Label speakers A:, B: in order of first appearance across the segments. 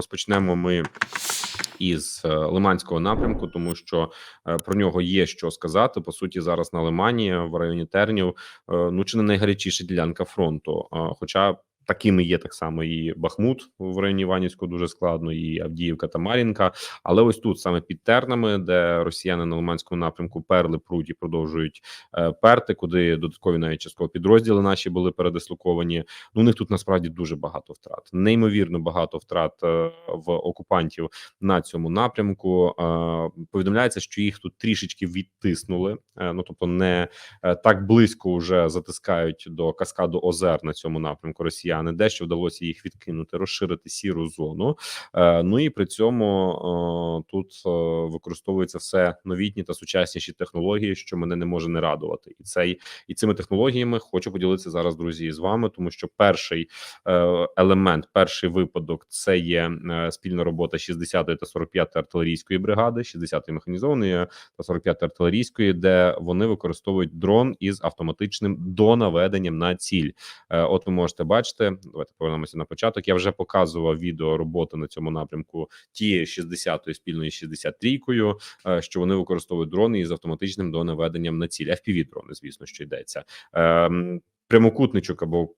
A: розпочнемо ми із е, Лиманського напрямку, тому що е, про нього є що сказати. По суті, зараз на Лимані в районі Тернів е, ну чи не найгарячіша ділянка фронту. Хоча такими є так само і Бахмут в районі Іванівського дуже складно, і Авдіївка та Мар'їнка. Але ось тут саме під тернами, де росіяни на Лиманському напрямку перли пруть і продовжують е, перти, куди додаткові навіть частково підрозділи наші були передислоковані. Ну у них тут насправді дуже багато втрат, неймовірно багато втрат е, в окупантів на цьому напрямку. Е, повідомляється, що їх тут трішечки відтиснули. Ну тобто, не так близько вже затискають до каскаду озер на цьому напрямку росіяни. Дещо вдалося їх відкинути, розширити сіру зону. Е, ну і при цьому е, тут е, використовуються все новітні та сучасніші технології, що мене не може не радувати, і цей і цими технологіями хочу поділитися зараз, друзі, з вами, тому що перший елемент, перший випадок це є спільна робота 60-ї та 45-ї артилерійської бригади, 60-ї механізованої та 45-ї артилерійської, де вони використовують дрон із автоматичним донаведенням на ціль. От ви можете бачити. Давайте повернемося на початок. Я вже показував відео роботи на цьому напрямку тієї 60-ї спільної 63-кою, е, що вони використовують дрони із автоматичним донаведенням на ціль. fpv дрони, звісно, що йдеться. Ем, Прямокутничок або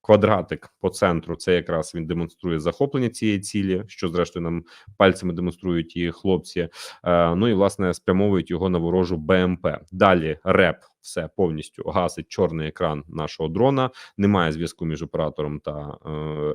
A: квадратик по центру. Це якраз він демонструє захоплення цієї цілі, що зрештою нам пальцями демонструють і хлопці. Е, ну і власне спрямовують його на ворожу БМП. Далі реп все повністю гасить чорний екран нашого дрона. Немає зв'язку між оператором та е,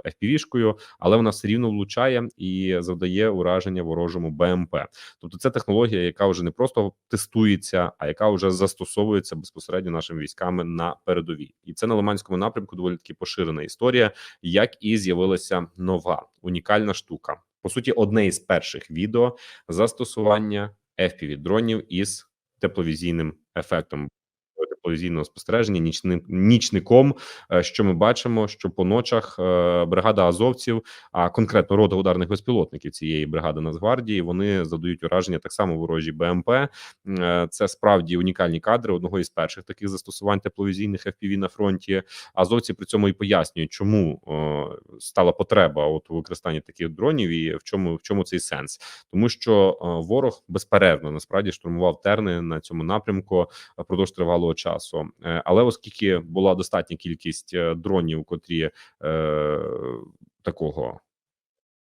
A: FPV-шкою, але вона все рівно влучає і завдає ураження ворожому БМП. Тобто, це технологія, яка вже не просто тестується, а яка вже застосовується безпосередньо нашими військами на передовій. І це на Лиманському напрямку доволі таки поширена історія, як і з'явилася нова унікальна штука. По суті, одне із перших відео застосування fpv дронів із тепловізійним ефектом тепловізійного спостереження нічним нічником. е, Що ми бачимо, що по ночах е, бригада азовців, а конкретно рота ударних безпілотників цієї бригади Нацгвардії, вони задають ураження так само ворожі БМП. Е, Це справді унікальні кадри одного із перших таких застосувань тепловізійних FPV на фронті. Азовці при цьому і пояснюють, чому стала потреба от у використанні таких дронів, і в чому в чому цей сенс, тому що ворог безперервно насправді штурмував терни на цьому напрямку впродовж тривалого часу. Е, Але оскільки була достатня кількість е, дронів, котрі е, такого.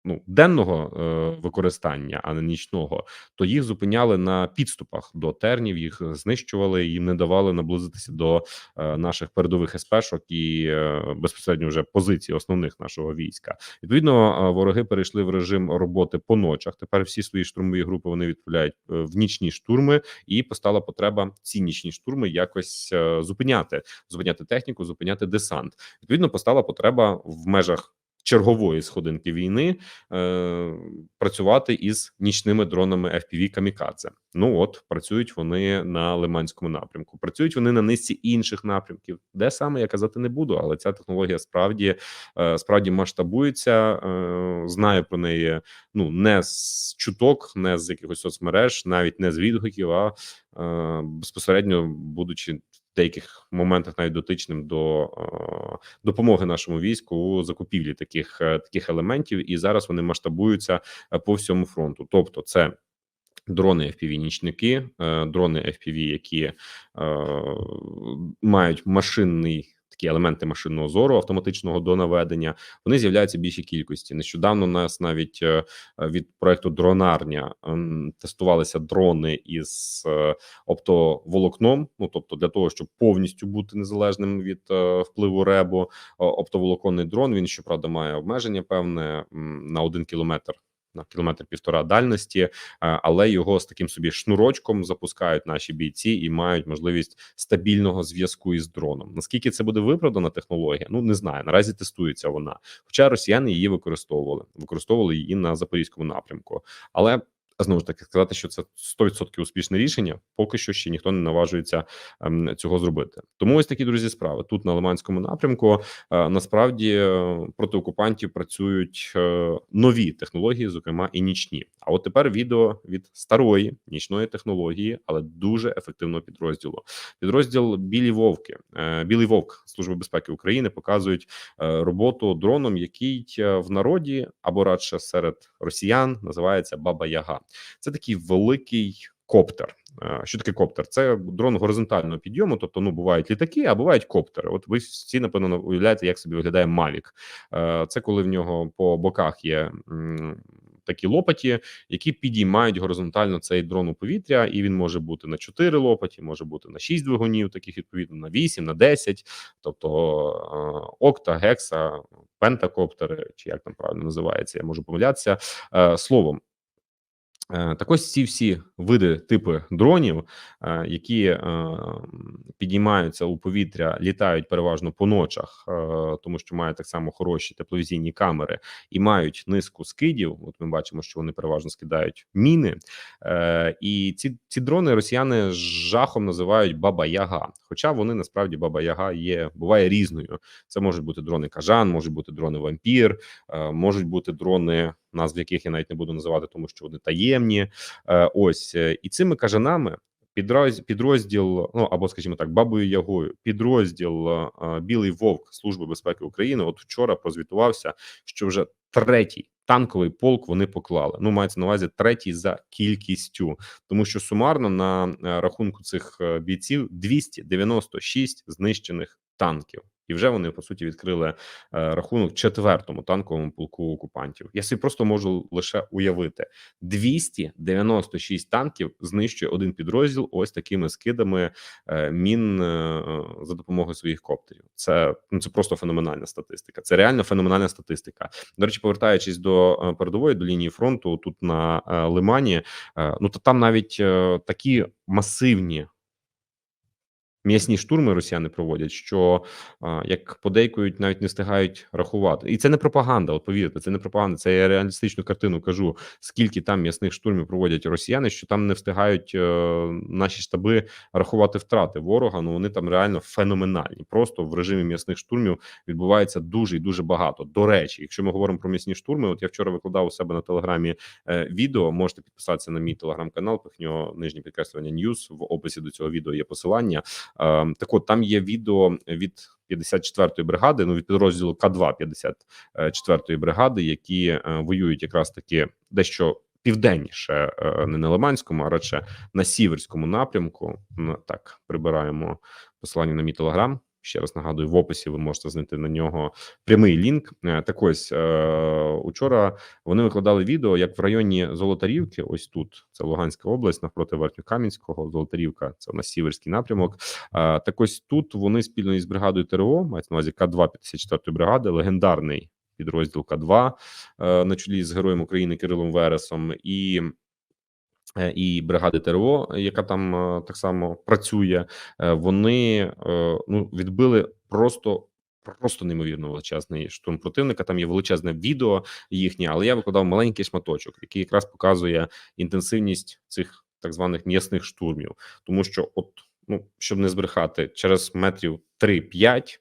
A: Ну, денного е, використання, а не нічного, то їх зупиняли на підступах до тернів, їх знищували, їм не давали наблизитися до е, наших передових СПшок і е, безпосередньо вже позицій основних нашого війська. Відповідно, е, вороги перейшли в режим роботи по ночах. Тепер всі свої штурмові групи вони відправляють е, в нічні штурми, і постала потреба ці нічні штурми якось е, зупиняти, зупиняти техніку, зупиняти десант. Відповідно, постала потреба в межах. Чергової сходинки війни е, працювати із нічними дронами FPV камікадзе. Ну от працюють вони на Лиманському напрямку. Працюють вони на низці інших напрямків, де саме я казати не буду, але ця технологія справді е, справді масштабується. Е, знаю про неї ну не з чуток, не з якихось соцмереж, навіть не з відгуків, а е, безпосередньо будучи деяких моментах навіть дотичним до е, допомоги нашому війську у закупівлі таких е, таких елементів, і зараз вони масштабуються е, по всьому фронту. Тобто, це дрони fpv нічники дрони FPV, які е, мають машинний. Такі елементи машинного зору автоматичного до наведення вони з'являються в більшій кількості. Нещодавно у нас навіть е, від проекту дронарня ем, тестувалися дрони із е, оптоволокном. Ну тобто, для того, щоб повністю бути незалежним від е, впливу ребу, оптоволоконний дрон. Він щоправда має обмеження певне на один кілометр. На кілометр півтора дальності, е, але його з таким собі шнурочком запускають наші бійці і мають можливість стабільного зв'язку із дроном. Наскільки це буде виправдана технологія? Ну не знаю. Наразі тестується вона. Хоча росіяни її використовували, використовували її на запорізькому напрямку. Але Знову ж таки, сказати, що це 100% успішне рішення, поки що ще ніхто не наважується ем, цього зробити. Тому ось такі друзі справи тут на Лиманському напрямку. Е, насправді е, проти окупантів працюють е, нові технології, зокрема і нічні. А от тепер відео від старої нічної технології, але дуже ефективного підрозділу. Підрозділ Білі Вовки, Білий Вовк Служби безпеки України показують роботу дроном, який в народі або радше серед росіян називається Баба Яга. Це такий великий коптер. Е, Що таке коптер? Це дрон горизонтального підйому. Тобто, ну бувають літаки, а бувають коптери. От ви всі напевно уявляєте, як собі виглядає Mavic. Е, Це коли в нього по боках є. Такі лопаті, які підіймають горизонтально цей дрон у повітря, і він може бути на 4 лопаті, може бути на 6 двигунів, таких відповідно на 8, на 10, тобто окта, гекса, пентакоптери, чи як там правильно називається, я можу помилятися. Е, Словом, Так ось ці всі види типи дронів, е, які е, підіймаються у повітря, літають переважно по ночах, е, тому що мають так само хороші тепловізійні камери і мають низку скидів. От ми бачимо, що вони переважно скидають міни. Е, І ці, ці дрони росіяни жахом називають Баба Яга. Хоча вони насправді Баба Яга є буває різною. Це можуть бути дрони Кажан, можуть бути дрони Вампір, е, можуть бути дрони, назв яких я навіть не буду називати, тому що вони таємні. Е, Ось е, і цими кажанами. Підрозділ, ну або скажімо так, бабою Ягою, підрозділ е, Білий Вовк Служби безпеки України. От вчора прозвітувався, що вже третій танковий полк вони поклали. Ну мається на увазі третій за кількістю, тому що сумарно на рахунку цих бійців 296 знищених танків. І вже вони по суті відкрили е, рахунок четвертому танковому полку окупантів. Я собі просто можу лише уявити: 296 танків знищує один підрозділ ось такими скидами е, мін е, за допомогою своїх коптерів. Це ну це просто феноменальна статистика. Це реально феноменальна статистика. До речі, повертаючись до передової до лінії фронту, тут на Лимані, ну то там навіть такі масивні. М'ясні штурми росіяни проводять, що як подейкують, навіть не встигають рахувати, і це не пропаганда. От повірте, це не пропаганда. Це я реалістичну картину кажу. Скільки там м'ясних штурмів проводять росіяни, що там не встигають е, наші штаби рахувати втрати ворога. Ну вони там реально феноменальні. Просто в режимі м'ясних штурмів відбувається дуже і дуже багато. До речі, якщо ми говоримо про м'ясні штурми, от я вчора викладав у себе на телеграмі е, відео. Можете підписатися на мій телеграм-канал. Пихнього нижнє підкреслювання Ньюс в описі до цього відео є посилання. Е, Так от там є відео від 54-ї бригади, ну від підрозділу К2 54-ї бригади, які е, воюють якраз таки дещо південніше, е, не на Лиманському, а радше на сіверському напрямку. Ну, так прибираємо посилання на мій телеграм. Ще раз нагадую, в описі ви можете знайти на нього прямий лінк. Е, Так ось е, учора вони викладали відео, як в районі Золотарівки, ось тут це Луганська область, навпроти Верхньокам'янського, Золотарівка, це у нас сіверський напрямок. Е, Так ось тут вони спільно із бригадою ТРО, мається на увазі К2 54-ї бригади, легендарний підрозділ К2 е, на чолі з героєм України Кирилом Вересом і. Е, І бригади ТРО, яка там е, так само працює, е, вони ну відбили просто просто неймовірно величезний штурм противника. Там є величезне відео їхнє, але я викладав маленький шматочок, який якраз показує інтенсивність цих так званих м'ясних штурмів, тому що, от ну щоб не збрехати, через метрів 3-5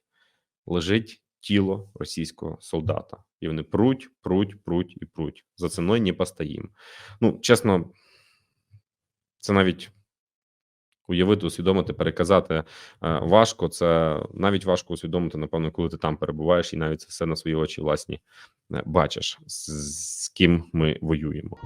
A: лежить тіло російського солдата, і вони пруть, пруть, пруть і пруть. За ціною не постоїм. Ну чесно, це навіть. Уявити, усвідомити, переказати е, важко. Це навіть важко усвідомити, напевно, коли ти там перебуваєш, і навіть це все на свої очі власні е, бачиш, з, з ким ми воюємо.